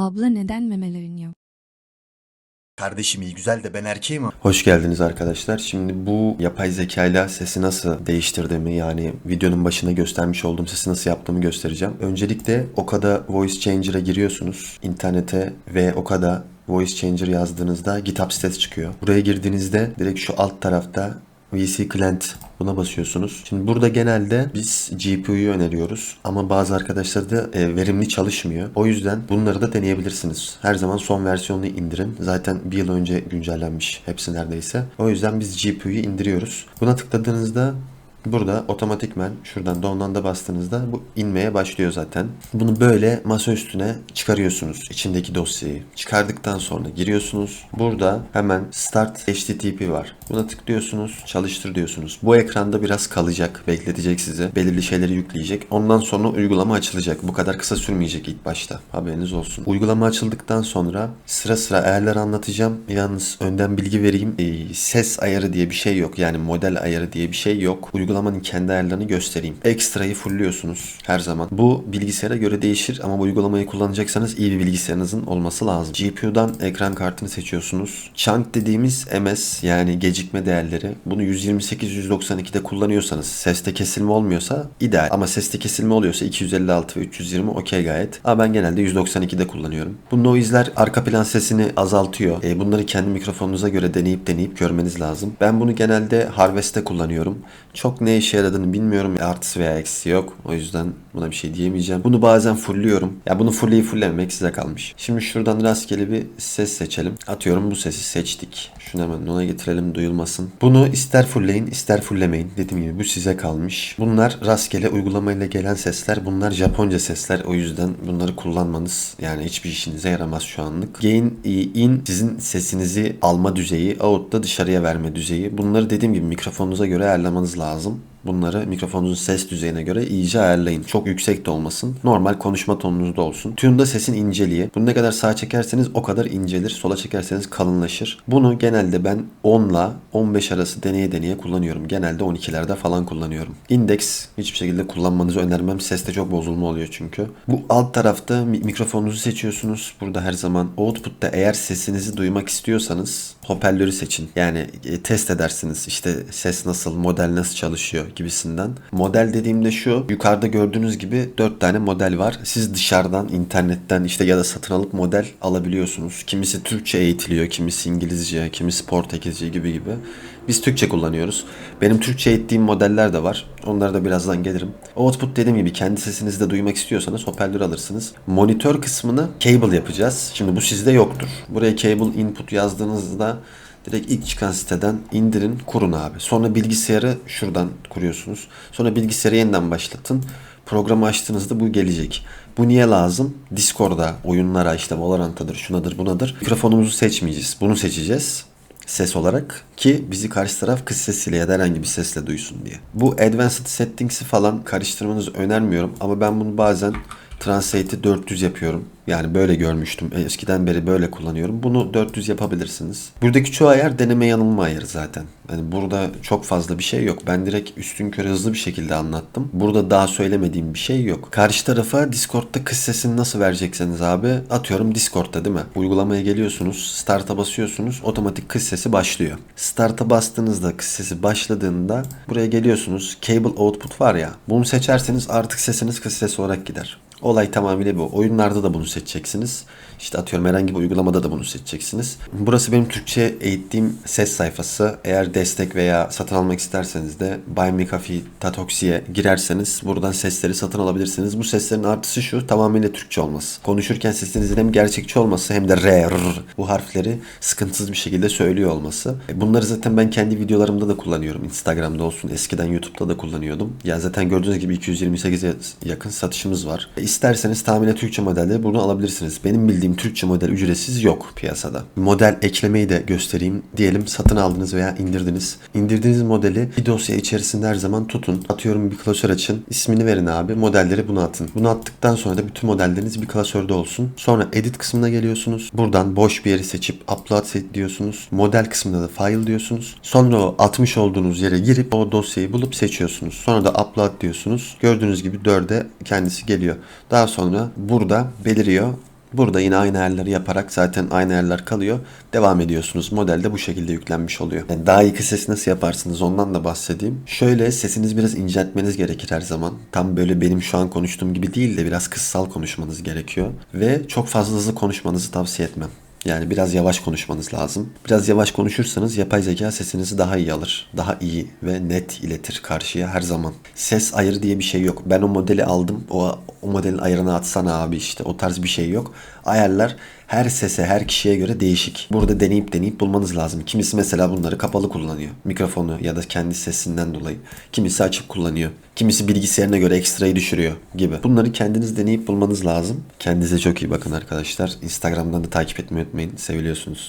Abla neden memelerin yok? Kardeşim iyi güzel de ben erkeğim ama. Hoş geldiniz arkadaşlar. Şimdi bu yapay zekayla sesi nasıl değiştirdiğimi yani videonun başına göstermiş olduğum sesi nasıl yaptığımı göstereceğim. Öncelikle Okada Voice Changer'a giriyorsunuz internete ve Okada Voice Changer yazdığınızda GitHub sitesi çıkıyor. Buraya girdiğinizde direkt şu alt tarafta VC Client buna basıyorsunuz. Şimdi burada genelde biz GPU'yu öneriyoruz ama bazı arkadaşlar da e, verimli çalışmıyor. O yüzden bunları da deneyebilirsiniz. Her zaman son versiyonunu indirin. Zaten bir yıl önce güncellenmiş hepsi neredeyse. O yüzden biz GPU'yu indiriyoruz. Buna tıkladığınızda Burada otomatikmen şuradan download'a bastığınızda bu inmeye başlıyor zaten. Bunu böyle masa üstüne çıkarıyorsunuz içindeki dosyayı. Çıkardıktan sonra giriyorsunuz. Burada hemen Start HTTP var. Buna tıklıyorsunuz, çalıştır diyorsunuz. Bu ekranda biraz kalacak, bekletecek sizi. Belirli şeyleri yükleyecek. Ondan sonra uygulama açılacak. Bu kadar kısa sürmeyecek ilk başta. Haberiniz olsun. Uygulama açıldıktan sonra sıra sıra ayarları anlatacağım. Yalnız önden bilgi vereyim. Ee, ses ayarı diye bir şey yok. Yani model ayarı diye bir şey yok. Uygulamanın kendi ayarlarını göstereyim. Ekstrayı fullliyorsunuz her zaman. Bu bilgisayara göre değişir ama bu uygulamayı kullanacaksanız iyi bir bilgisayarınızın olması lazım. GPU'dan ekran kartını seçiyorsunuz. Chunk dediğimiz MS yani gecikme değerleri. Bunu 128-192'de kullanıyorsanız seste kesilme olmuyorsa ideal. Ama seste kesilme oluyorsa 256 ve 320 okey gayet. Ama ben genelde 192'de kullanıyorum. Bu noise'ler arka plan sesini azaltıyor. E, bunları kendi mikrofonunuza göre deneyip deneyip görmeniz lazım. Ben bunu genelde Harvest'te kullanıyorum. Çok ne işe yaradığını bilmiyorum. Artısı veya eksisi yok. O yüzden buna bir şey diyemeyeceğim. Bunu bazen fullliyorum. Ya bunu fullleyip fulllememek size kalmış. Şimdi şuradan rastgele bir ses seçelim. Atıyorum bu sesi seçtik. Şunu hemen ona getirelim duyulmasın. Bunu ister fullleyin ister fulllemeyin. Dediğim gibi bu size kalmış. Bunlar rastgele uygulamayla gelen sesler. Bunlar Japonca sesler. O yüzden bunları kullanmanız yani hiçbir işinize yaramaz şu anlık. Gain in sizin sesinizi alma düzeyi. Out da dışarıya verme düzeyi. Bunları dediğim gibi mikrofonunuza göre ayarlamanız lazım. Bunları mikrofonunuzun ses düzeyine göre iyice ayarlayın. Çok yüksek de olmasın. Normal konuşma tonunuzda olsun. Tune'da sesin inceliği. Bunu ne kadar sağa çekerseniz o kadar incelir. Sola çekerseniz kalınlaşır. Bunu genelde ben 10 ile 15 arası deneye deneye kullanıyorum. Genelde 12'lerde falan kullanıyorum. Index hiçbir şekilde kullanmanızı önermem. Seste çok bozulma oluyor çünkü. Bu alt tarafta mi- mikrofonunuzu seçiyorsunuz. Burada her zaman output'ta eğer sesinizi duymak istiyorsanız hoparlörü seçin. Yani e, test edersiniz. İşte ses nasıl, model nasıl çalışıyor gibisinden. Model dediğimde şu. Yukarıda gördüğünüz gibi 4 tane model var. Siz dışarıdan, internetten işte ya da satın alıp model alabiliyorsunuz. Kimisi Türkçe eğitiliyor, kimisi İngilizce, kimisi Portekizce gibi gibi. Biz Türkçe kullanıyoruz. Benim Türkçe eğittiğim modeller de var. Onlara da birazdan gelirim. Output dediğim gibi kendi sesinizi de duymak istiyorsanız hoparlör alırsınız. Monitör kısmını cable yapacağız. Şimdi bu sizde yoktur. Buraya cable input yazdığınızda Direkt ilk çıkan siteden indirin, kurun abi. Sonra bilgisayarı şuradan kuruyorsunuz. Sonra bilgisayarı yeniden başlatın. Programı açtığınızda bu gelecek. Bu niye lazım? Discord'da oyunlara işte Valorant'tadır, şunadır, bunadır. Mikrofonumuzu seçmeyeceğiz. Bunu seçeceğiz ses olarak ki bizi karşı taraf kız sesiyle ya da herhangi bir sesle duysun diye. Bu advanced settings'i falan karıştırmanızı önermiyorum ama ben bunu bazen Translate'i 400 yapıyorum. Yani böyle görmüştüm. E, Eskiden beri böyle kullanıyorum. Bunu 400 yapabilirsiniz. Buradaki çoğu ayar deneme yanılma ayarı zaten. Yani burada çok fazla bir şey yok. Ben direkt üstün körü hızlı bir şekilde anlattım. Burada daha söylemediğim bir şey yok. Karşı tarafa Discord'da kız sesini nasıl verecekseniz abi atıyorum Discord'da değil mi? Uygulamaya geliyorsunuz, start'a basıyorsunuz, otomatik kız sesi başlıyor. Start'a bastığınızda kız sesi başladığında buraya geliyorsunuz. Cable output var ya. Bunu seçerseniz artık sesiniz kız sesi olarak gider. Olay tamamıyla bu. Oyunlarda da bunu seçeceksiniz. İşte atıyorum herhangi bir uygulamada da bunu seçeceksiniz. Burası benim Türkçe eğittiğim ses sayfası. Eğer destek veya satın almak isterseniz de Buy Me Coffee Tatoxi'ye girerseniz buradan sesleri satın alabilirsiniz. Bu seslerin artısı şu tamamıyla Türkçe olması. Konuşurken sesinizin hem gerçekçi olması hem de R, R bu harfleri sıkıntısız bir şekilde söylüyor olması. E, Bunları zaten ben kendi videolarımda da kullanıyorum. Instagram'da olsun eskiden YouTube'da da kullanıyordum. Ya zaten gördüğünüz gibi 228'e yakın satışımız var. İsterseniz tahminen Türkçe modelde bunu alabilirsiniz. Benim bildiğim Türkçe model ücretsiz yok piyasada. Model eklemeyi de göstereyim. Diyelim satın aldınız veya indirdiniz. İndirdiğiniz modeli bir dosya içerisinde her zaman tutun. Atıyorum bir klasör açın. İsmini verin abi. Modelleri buna atın. Bunu attıktan sonra da bütün modelleriniz bir klasörde olsun. Sonra edit kısmına geliyorsunuz. Buradan boş bir yeri seçip upload set diyorsunuz. Model kısmında da file diyorsunuz. Sonra o atmış olduğunuz yere girip o dosyayı bulup seçiyorsunuz. Sonra da upload diyorsunuz. Gördüğünüz gibi 4'e kendisi geliyor. Daha sonra burada beliriyor Burada yine aynı ayarları yaparak zaten aynı ayarlar kalıyor. Devam ediyorsunuz. Model de bu şekilde yüklenmiş oluyor. Yani daha iyi ses nasıl yaparsınız ondan da bahsedeyim. Şöyle sesinizi biraz inceltmeniz gerekir her zaman. Tam böyle benim şu an konuştuğum gibi değil de biraz kıssal konuşmanız gerekiyor. Ve çok fazla hızlı konuşmanızı tavsiye etmem. Yani biraz yavaş konuşmanız lazım. Biraz yavaş konuşursanız yapay zeka sesinizi daha iyi alır. Daha iyi ve net iletir karşıya her zaman. Ses ayırı diye bir şey yok. Ben o modeli aldım. O, o modelin ayarını atsana abi işte. O tarz bir şey yok. Ayarlar her sese, her kişiye göre değişik. Burada deneyip deneyip bulmanız lazım. Kimisi mesela bunları kapalı kullanıyor. Mikrofonu ya da kendi sesinden dolayı. Kimisi açık kullanıyor. Kimisi bilgisayarına göre ekstrayı düşürüyor gibi. Bunları kendiniz deneyip bulmanız lazım. Kendinize çok iyi bakın arkadaşlar. Instagram'dan da takip etmeyi unutmayın. Seviliyorsunuz.